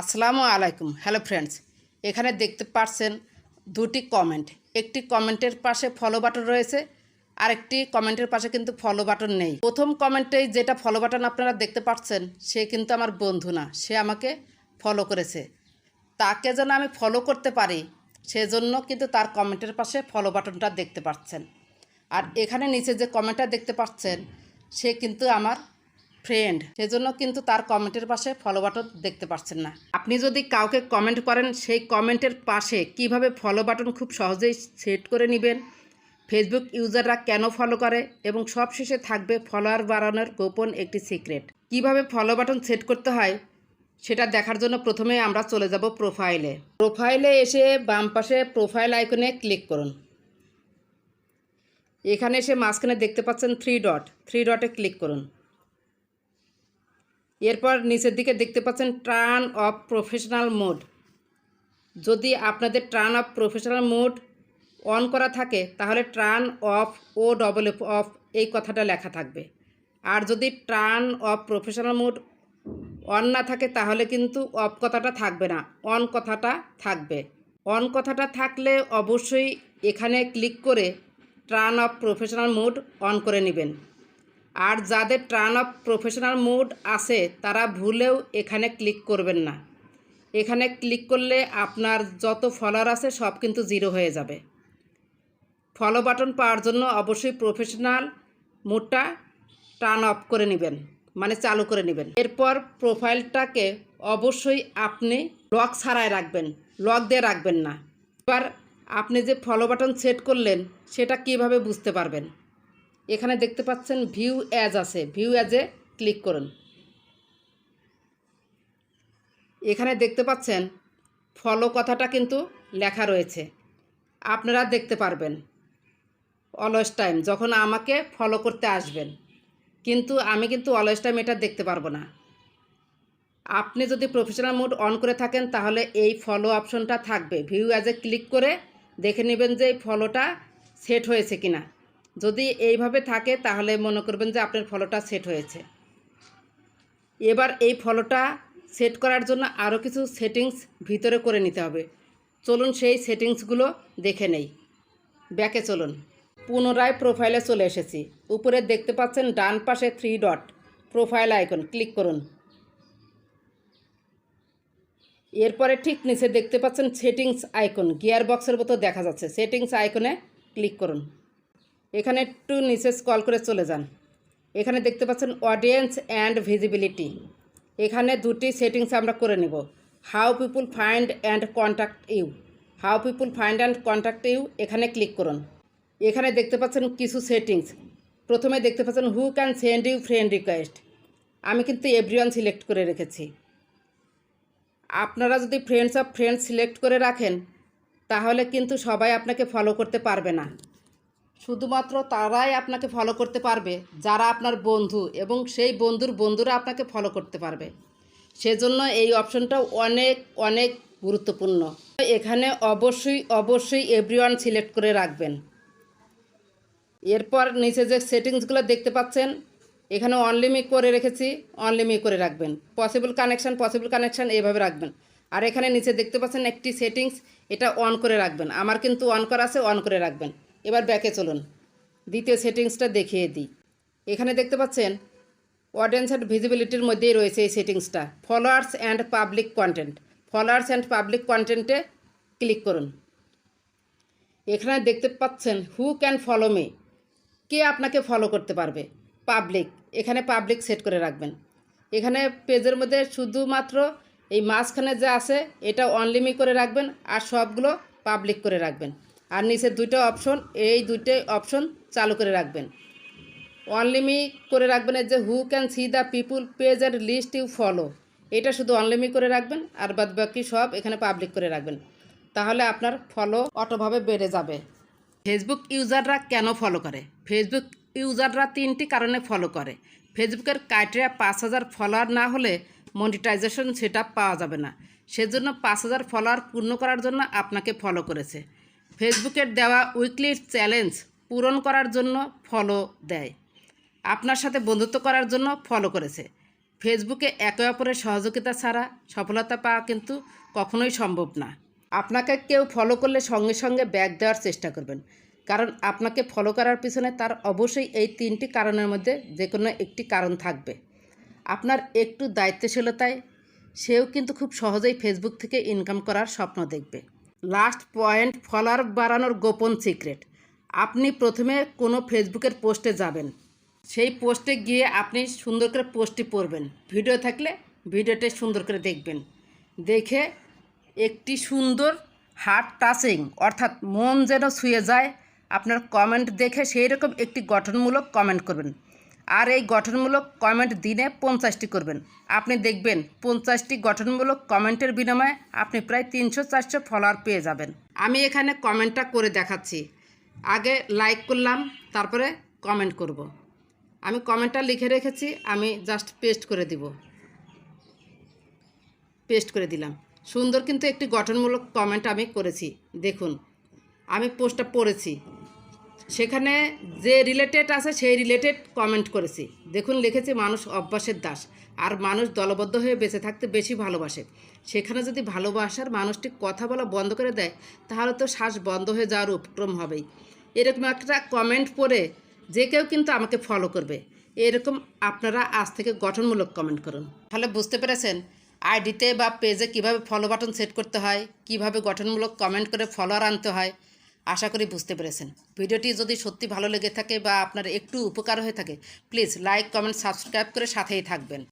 আসসালামু আলাইকুম, hello friends এখানে দেখতে পাচ্ছেন দুটি কমেন্ট একটি কমেন্টের পাশে ফলো বাটন রয়েছে, আরেকটি কমেন্টের পাশে কিন্তু ফলো বাটন নেই। প্রথম কমেন্টেই যেটা ফলো বাটন আপনারা দেখতে পাচ্ছেন সে কিন্তু আমার বন্ধু না, সে আমাকে ফলো করেছে। তাকে যেন আমি ফলো করতে পারি, সেজন্য কিন্তু তার কমেন্টের পাশে ফলো বাটনটা দেখতে পাচ্ছেন আর এখানে নিচে যে কমেন্টটা দেখতে পাচ্ছেন সে কিন্তু আমার ফ্রেন্ড সেজন্য কিন্তু তার কমেন্টের পাশে ফলো বাটন দেখতে পাচ্ছেন না। আপনি যদি কাউকে কমেন্ট করেন, সেই কমেন্টের পাশে কীভাবে ফলো বাটন খুব সহজেই সেট করে নেবেন ফেসবুক ইউজাররা কেন ফলো করে, এবং সবশেষে থাকবে ফলোয়ার বাড়ানোর গোপন একটি সিক্রেট কীভাবে ফলো বাটন সেট করতে হয়, সেটা দেখার জন্য প্রথমে আমরা চলে যাব প্রোফাইলে প্রোফাইলে এসে বাম পাশে প্রোফাইল আইকনে ক্লিক করুন। এখানে এসে মাঝখানে দেখতে পাচ্ছেন থ্রি ডট থ্রি ডটে ক্লিক করুন। এরপর নিচের দিকে দেখতে পাচ্ছেন টার্ন অফ প্রফেশনাল মোড। যদি আপনাদের turn off professional mode on করা থাকে, তাহলে টার্ন অফ ও ডবল এফ অফ এই কথাটা লেখা থাকবে। আর যদি turn off professional mode on না থাকে, তাহলে কিন্তু অফ কথাটা থাকবে না, অন কথাটা থাকবে। অন কথাটা থাকলে অবশ্যই এখানে ক্লিক করে turn off professional mode on করে নেবেন। আর যাদের টার্ন অফ প্রফেশনাল মুড আছে, তারা ভুলেও এখানে ক্লিক করবেন না। এখানে ক্লিক করলে আপনার যত ফলোয়ার আছে, সব কিন্তু জিরো হয়ে যাবে। ফলো বাটন পাওয়ার জন্য অবশ্যই প্রফেশনাল মোডটা টার্ন অফ করে নেবেন মানে চালু করে নেবেন। এরপর প্রোফাইলটাকে অবশ্যই আপনি লক ছাড়াই রাখবেন লক দিয়ে রাখবেন না। এবার আপনি যে ফলো বাটন সেট করলেন, সেটা কীভাবে বুঝতে পারবেন? এখানে দেখতে পাচ্ছেন ভিউ অ্যাজ আছে। ভিউ অ্যাজে ক্লিক করুন। এখানে দেখতে পাচ্ছেন ফলো কথাটা কিন্তু লেখা রয়েছে। আপনারা দেখতে পারবেন। অলওয়েজ টাইম যখন আমাকে ফলো করতে আসবেন। কিন্তু আমি কিন্তু অলওয়েজ টাইম এটা দেখতে পারব না। আপনি যদি প্রফেশনাল মোড অন করে থাকেন, তাহলে এই ফলো অপশনটা থাকবে। ভিউ অ্যাজে ক্লিক করে দেখে নেবেন যে এই ফলোটা সেট হয়েছে কিনা। যদি এইভাবে থাকে, তাহলে মনে করবেন যে আপনার ফলোটা সেট হয়েছে। এবার এই ফলোটা সেট করার জন্য আরও কিছু সেটিংস ভিতরে করে নিতে হবে। চলুন সেই সেটিংসগুলো দেখে নেই। ব্যাকে চলুন। পুনরায় প্রোফাইলে চলে এসেছি। উপরে দেখতে পাচ্ছেন ডান পাশে three dot profile icon click করুন। এরপরে ঠিক নিচে দেখতে পাচ্ছেন সেটিংস আইকন গিয়ার বক্সের মতো দেখা যাচ্ছে। সেটিংস আইকনে ক্লিক করুন। এখানে একটু নিচে স্কল করে চলে যান। এখানে দেখতে পাচ্ছেন অডিয়েন্স অ্যান্ড ভিজিবিলিটি এখানে দুটি সেটিংস আমরা করে নেব। How people find and contact you how people find and contact you এখানে ক্লিক করুন। এখানে দেখতে পাচ্ছেন কিছু সেটিংস প্রথমে দেখতে পাচ্ছেন who can send you friend request আমি কিন্তু এভরিওয়ান সিলেক্ট করে রেখেছি। আপনারা যদি ফ্রেন্ডস অফ ফ্রেন্ডস সিলেক্ট করে রাখেন, তাহলে কিন্তু সবাই আপনাকে ফলো করতে পারবে না। শুধুমাত্র তারাই আপনাকে ফলো করতে পারবে, যারা আপনার বন্ধু এবং সেই বন্ধুর বন্ধুরা আপনাকে ফলো করতে পারবে। সেজন্য এই অপশনটা অনেক অনেক গুরুত্বপূর্ণ। এখানে অবশ্যই অবশ্যই এভরিওয়ান সিলেক্ট করে রাখবেন। এরপর নিচে যে সেটিংসগুলো দেখতে পাচ্ছেন, এখানে অনলিমি করে রেখেছি অনলিমি করে রাখবেন। পসিবল কানেকশান পসিবল কানেকশান এইভাবে রাখবেন। আর এখানে নিচে দেখতে পাচ্ছেন একটি সেটিংস, এটা অন করে রাখবেন। আমার কিন্তু অন করা আছে অন করে রাখবেন। এবার ব্যাকে চলুন। দ্বিতীয় সেটিংসটা দেখিয়ে দিই। এখানে দেখতে পাচ্ছেন অডিয়েন্স অ্যান্ড ভিজিবিলিটির মধ্যেই রয়েছে এই সেটিংসটা। Followers and public content followers and public কন্টেন্টে ক্লিক করুন। এখানে দেখতে পাচ্ছেন হু ক্যান ফলো মি কে আপনাকে ফলো করতে পারবে? পাবলিক এখানে পাবলিক সেট করে রাখবেন। এখানে পেজের মধ্যে শুধুমাত্র এই মাঝখানে যা আছে, এটা অনলিমি করে রাখবেন আর সবগুলো পাবলিক করে রাখবেন। আর নিচের দুইটা অপশন এই দুইটাই অপশন চালু করে রাখবেন। অনলিমি করে রাখবেন যে who can see the people page and list you follow এটা শুধু অনলিমি করে রাখবেন আর বাদ বাকি সব এখানে পাবলিক করে রাখবেন। তাহলে আপনার ফলো অটোভাবে বেড়ে যাবে। ফেসবুক ইউজাররা কেন ফলো করে? ফেসবুক ইউজাররা তিনটি কারণে ফলো করে। ফেসবুকের ক্রাইটেরিয়া পাঁচ হাজার ফলোয়ার না হলে মনিটাইজেশন সেটা পাওয়া যাবে না। সেজন্য পাঁচ হাজার ফলোয়ার পূর্ণ করার জন্য আপনাকে ফলো করেছে। ফেসবুকের দেওয়া উইকলি চ্যালেঞ্জ পূরণ করার জন্য ফলো দেয়। আপনার সাথে বন্ধুত্ব করার জন্য ফলো করেছে। ফেসবুকে একে অপরের সহযোগিতা ছাড়া সফলতা পাওয়া কিন্তু কখনোই সম্ভব না। আপনাকে কেউ ফলো করলে সঙ্গে সঙ্গে ব্যাক দেওয়ার চেষ্টা করবেন। কারণ আপনাকে ফলো করার পিছনে তার অবশ্যই এই তিনটি কারণের মধ্যে যে কোনো একটি কারণ থাকবে। আপনার একটু দায়িত্বশীলতায় সেও কিন্তু খুব সহজেই ফেসবুক থেকে ইনকাম করার স্বপ্ন দেখবে। লাস্ট পয়েন্ট ফলোয়ার বাড়ানোর গোপন সিক্রেট। আপনি প্রথমে কোনো ফেসবুকের পোস্টে যাবেন। সেই পোস্টে গিয়ে আপনি সুন্দর করে পোস্টটি পড়বেন। ভিডিও থাকলে ভিডিওটা সুন্দর করে দেখবেন। দেখে একটি সুন্দর হার্ট টাচিং, অর্থাৎ মন যেন ছুঁয়ে যায়, আপনার কমেন্ট দেখে সেই রকম একটি গঠনমূলক কমেন্ট করবেন। আর এই গঠনমূলক কমেন্ট দিনে পঞ্চাশটি করবেন। আপনি দেখবেন পঞ্চাশটি গঠনমূলক কমেন্টের বিনিময়ে আপনি প্রায় তিনশো চারশো ফলোয়ার পেয়ে যাবেন। আমি এখানে কমেন্টটা করে দেখাচ্ছি। আগে লাইক করলাম, তারপরে কমেন্ট করব। আমি কমেন্টটা লিখে রেখেছি, আমি জাস্ট পেস্ট করে দিব। পেস্ট করে দিলাম। সুন্দর কিন্তু একটি গঠনমূলক কমেন্ট আমি করেছি। দেখুন, আমি পোস্টটা পড়েছি। সেখানে যে রিলেটেড আছে সেই রিলেটেড কমেন্ট করেছি। দেখুন, লিখেছি, মানুষ অভ্যাসের দাস। আর মানুষ দলবদ্ধ হয়ে বেঁচে থাকতে বেশি ভালোবাসে। সেখানে যদি ভালোবাসার মানুষটি কথা বলা বন্ধ করে দেয়, তাহলে তো শ্বাস বন্ধ হয়ে যাওয়ার উপক্রম হবেই। এরকম একটা কমেন্ট পড়ে যে কেউ কিন্তু আমাকে ফলো করবে। এরকম আপনারা আজ থেকে গঠনমূলক কমেন্ট করুন। তাহলে বুঝতে পেরেছেন আইডিতে বা পেজে কীভাবে ফলো বাটন সেট করতে হয়, কীভাবে গঠনমূলক কমেন্ট করে ফলোয়ার আনতে হয় আশা করি বুঝতে পেরেছেন। ভিডিওটি যদি সত্যি ভালো লেগে থাকে বা আপনার একটু উপকার হয়ে থাকে প্লিজ লাইক কমেন্ট সাবস্ক্রাইব করে সাথেই থাকবেন।